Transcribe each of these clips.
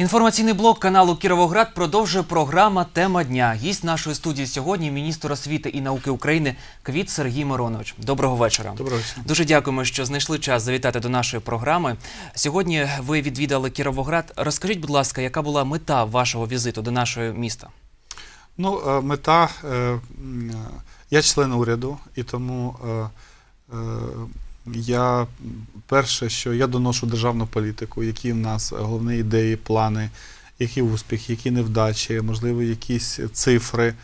Інформаційний блок каналу Кіровоград продовжує програма Тема дня. Гість нашої студії сьогодні міністр освіти і науки України Квіт Сергій Миронович. Доброго вечора. Доброго вечора. Дуже дякуємо, що знайшли час завітати до нашої програми. Сьогодні ви відвідали Кіровоград. Розкажіть, будь ласка, яка була мета вашого візиту до нашого міста? Ну, е, мета. е, е, Я член уряду, і тому я перше, що я доношу державну політику, які в нас головні ідеї, плани, які успіхи, які невдачі, можливо, якісь цифри.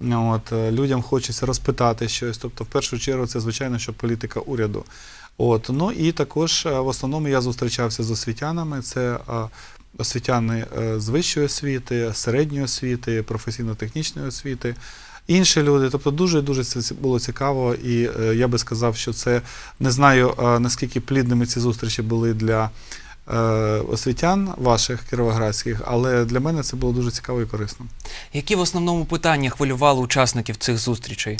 От, е, людям хочеться розпитати щось. Тобто, в першу чергу, це звичайно, що політика уряду. От, ну і також е, в основному я зустрічався з освітянами. Це е, освітяни з вищої освіти, середньої освіти, професійно-технічної освіти. Інші люди, тобто дуже дуже це було цікаво, і е, я би сказав, що це не знаю е, наскільки плідними ці зустрічі були для е, освітян ваших кіровоградських, але для мене це було дуже цікаво і корисно. Які в основному питання хвилювали учасників цих зустрічей?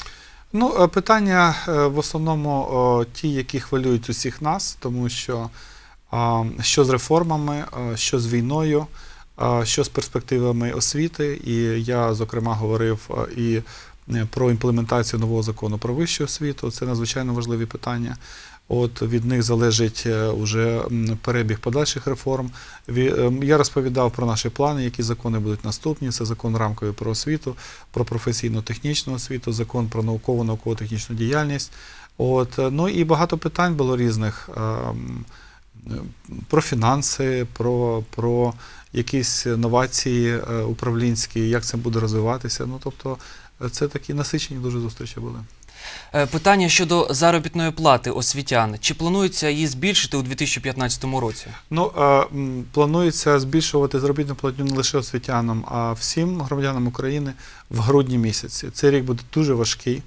Ну, питання в основному ті, які хвилюють усіх нас, тому що що з реформами, що з війною, що з перспективами освіти. І я, зокрема, говорив і е, про імплементацію нового закону про вищу освіту. Це надзвичайно важливі питання. От від них залежить е, уже перебіг подальших реформ. Ем, Я розповідав про наші плани, які закони будуть наступні. Це закон рамковий про освіту, про професійно-технічну освіту, закон про наукову науково-технічну діяльність. От е, ну і багато питань було різних е, про фінанси, про, про якісь новації е, управлінські, як це буде розвиватися. Ну тобто, це такі насичені дуже зустрічі були. Е, Питання щодо заробітної плати освітян. Чи планується її збільшити у 2015 році? Ну, е, планується збільшувати заробітну платню не лише освітянам, а всім громадянам України в грудні місяці. Цей рік буде дуже важкий.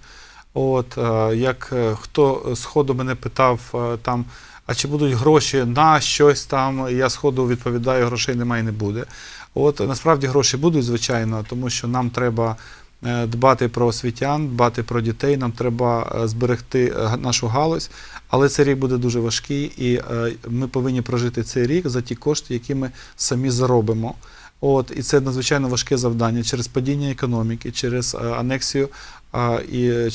От як хто з ходу мене питав там, а чи будуть гроші на щось там, я з ходу відповідаю, грошей немає і не буде. От насправді гроші будуть, звичайно, тому що нам треба е, дбати про освітян, дбати про дітей, нам треба е, зберегти е, нашу галузь. Але цей рік буде дуже важкий, і ми повинні прожити цей рік за ті кошти, які ми самі заробимо. От, і це надзвичайно важке завдання через падіння економіки, через анексію і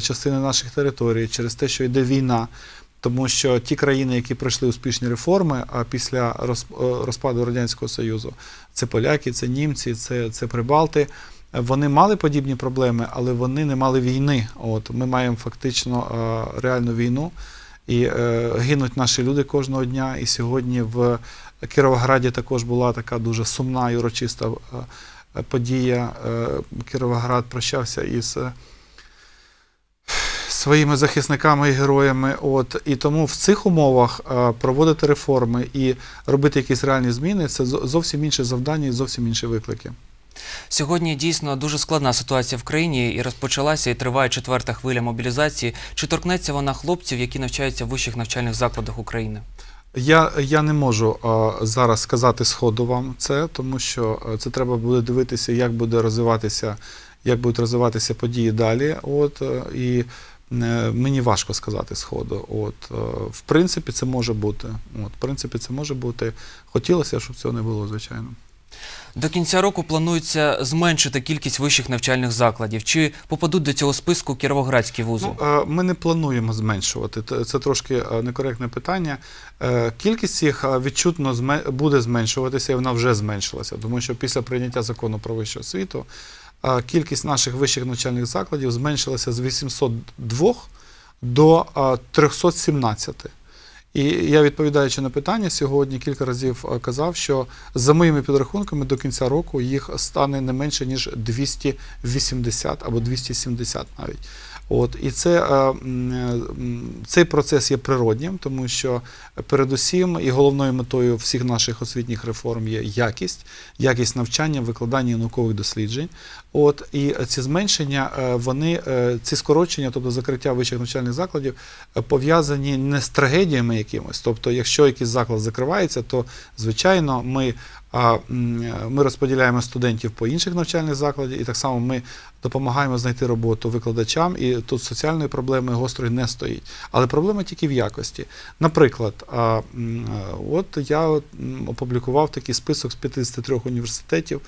частини наших територій, через те, що йде війна. Тому що ті країни, які пройшли успішні реформи, а після е, розпаду Радянського Союзу, це поляки, це німці, це, це прибалти. Вони мали подібні проблеми, але вони не мали війни. От ми маємо фактично е, реальну війну, і е, гинуть наші люди кожного дня. І сьогодні в Кіровограді також була така дуже сумна і урочиста подія. Кіровоград прощався із своїми захисниками і героями. От і тому в цих умовах е, проводити реформи і робити якісь реальні зміни це зовсім інше завдання і зовсім інші виклики. Сьогодні дійсно дуже складна ситуація в країні і розпочалася і триває четверта хвиля мобілізації. Чи торкнеться вона хлопців, які навчаються в вищих навчальних закладах України? Я, я не можу е, зараз сказати сходу вам це, тому що е, це треба буде дивитися, як буде розвиватися, як будуть розвиватися події далі. От і мені важко сказати сходу. От е, в принципі, це може бути. От, в принципі, це може бути. Хотілося, щоб цього не було, звичайно. До кінця року планується зменшити кількість вищих навчальних закладів. Чи попадуть до цього списку кіровоградські вузи? Ну, е, ми не плануємо зменшувати. Це трошки е, некоректне питання. Е, Кількість їх е, відчутно буде зменшуватися, і вона вже зменшилася, тому що після прийняття закону про вищу освіту е, кількість наших вищих навчальних закладів зменшилася з 802 до е, 317. І я відповідаючи на питання сьогодні, кілька разів казав, що за моїми підрахунками до кінця року їх стане не менше ніж 280 або 270 навіть. От і це е, е, цей процес є природнім, тому що передусім і головною метою всіх наших освітніх реформ є якість, якість навчання, викладання наукових досліджень. От і ці зменшення, е, вони ці скорочення, тобто закриття вищих навчальних закладів, пов'язані не з трагедіями якимось. Тобто, якщо якийсь заклад закривається, то звичайно ми ми розподіляємо студентів по інших навчальних закладах, і так само ми допомагаємо знайти роботу викладачам, і тут соціальної проблеми гострої не стоїть. Але проблема тільки в якості. Наприклад, а, от я опублікував такий список з 53 університетів,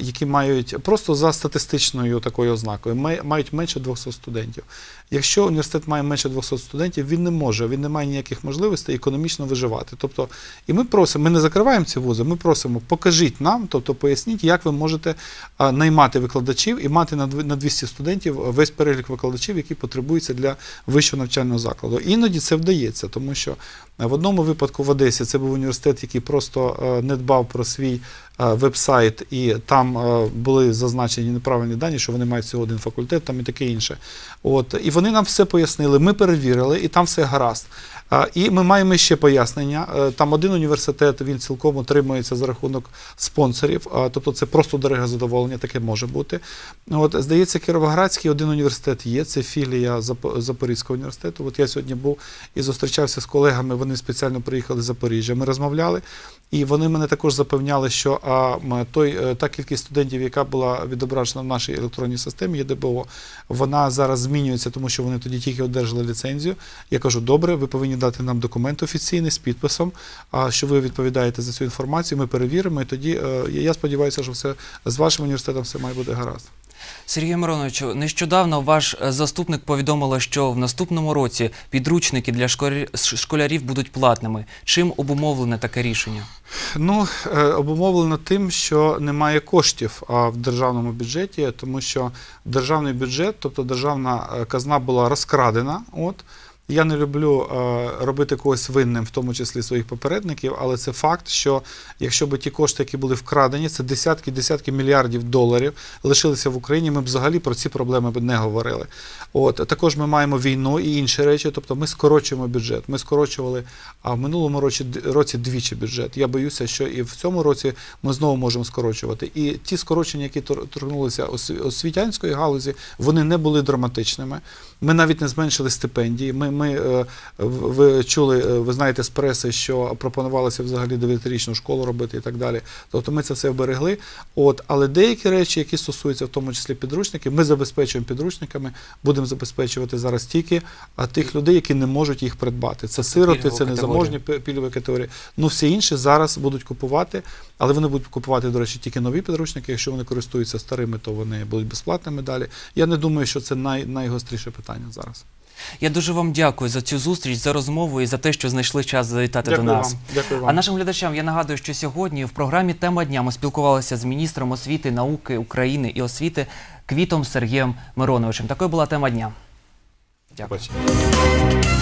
які мають просто за статистичною такою ознакою, мають менше 200 студентів. Якщо університет має менше 200 студентів, він не може, він не має ніяких можливостей економічно виживати. Тобто, і ми просимо, ми не закриваємо ці вузи, ми просимо, покажіть нам, тобто поясніть, як ви можете наймати викладачів і мати на 200 студентів весь перелік викладачів, які потребуються для вищого навчального закладу. Іноді це вдається, тому що в одному випадку в Одесі це був університет, який просто не дбав про свій веб-сайт, і там е, були зазначені неправильні дані, що вони мають всього один факультет, там і таке інше. От і вони нам все пояснили. Ми перевірили, і там все гаразд. І ми маємо ще пояснення. Е, Там один університет він цілком утримується за рахунок спонсорів, тобто це просто дороге задоволення, таке може бути. От здається, Кіровоградський один університет є. Це філія Запорізького університету. От я сьогодні був і зустрічався з колегами. Вони спеціально приїхали з Запоріжжя. Ми розмовляли. І вони мене також запевняли, що а, той, е, та кількість студентів, яка була відображена в нашій електронній системі ЄДБО, вона зараз змінюється, тому що вони тоді тільки одержали ліцензію. Я кажу, добре, ви повинні дати нам документ офіційний з підписом, а, що ви відповідаєте за цю інформацію. Ми перевіримо, і тоді е, я сподіваюся, що все з вашим університетом все має бути гаразд. Сергію Мироновичу, нещодавно ваш заступник повідомила, що в наступному році підручники для школярів будуть платними. Чим обумовлене таке рішення? Ну, е, обумовлено тим, що немає коштів в державному бюджеті, тому що державний бюджет, тобто державна е, казна була розкрадена. От. Я не люблю е, робити когось винним, в тому числі своїх попередників, але це факт, що якщо б ті кошти, які були вкрадені, це десятки десятки мільярдів доларів лишилися в Україні, ми б взагалі про ці проблеми б не говорили. От також ми маємо війну і інші речі. Тобто ми скорочуємо бюджет. Ми скорочували а в минулому році, році двічі бюджет. Я боюся, що і в цьому році ми знову можемо скорочувати. І ті скорочення, які тор- торкнулися освітянської галузі, вони не були драматичними. Ми навіть не зменшили стипендії. Ми, ми е, ви чули, е, ви знаєте з преси, що пропонувалося взагалі 9-річну школу робити і так далі. Тобто ми це все вберегли. От, але деякі речі, які стосуються в тому числі підручників, ми забезпечуємо підручниками, будемо забезпечувати зараз тільки а, тих людей, які не можуть їх придбати. Це сироти, це незаможні пільгові категорії. Ну всі інші зараз будуть купувати, але вони будуть купувати, до речі, тільки нові підручники. Якщо вони користуються старими, то вони будуть безплатними далі. Я не думаю, що це най, найгостріше питання зараз. Я дуже вам дякую за цю зустріч, за розмову і за те, що знайшли час завітати Дякую до нас. вам. Дякую вам. А нашим глядачам я нагадую, що сьогодні в програмі Тема дня ми спілкувалися з міністром освіти, науки України і освіти Квітом Сергієм Мироновичем. Такою була тема дня. Дякую. Побачення.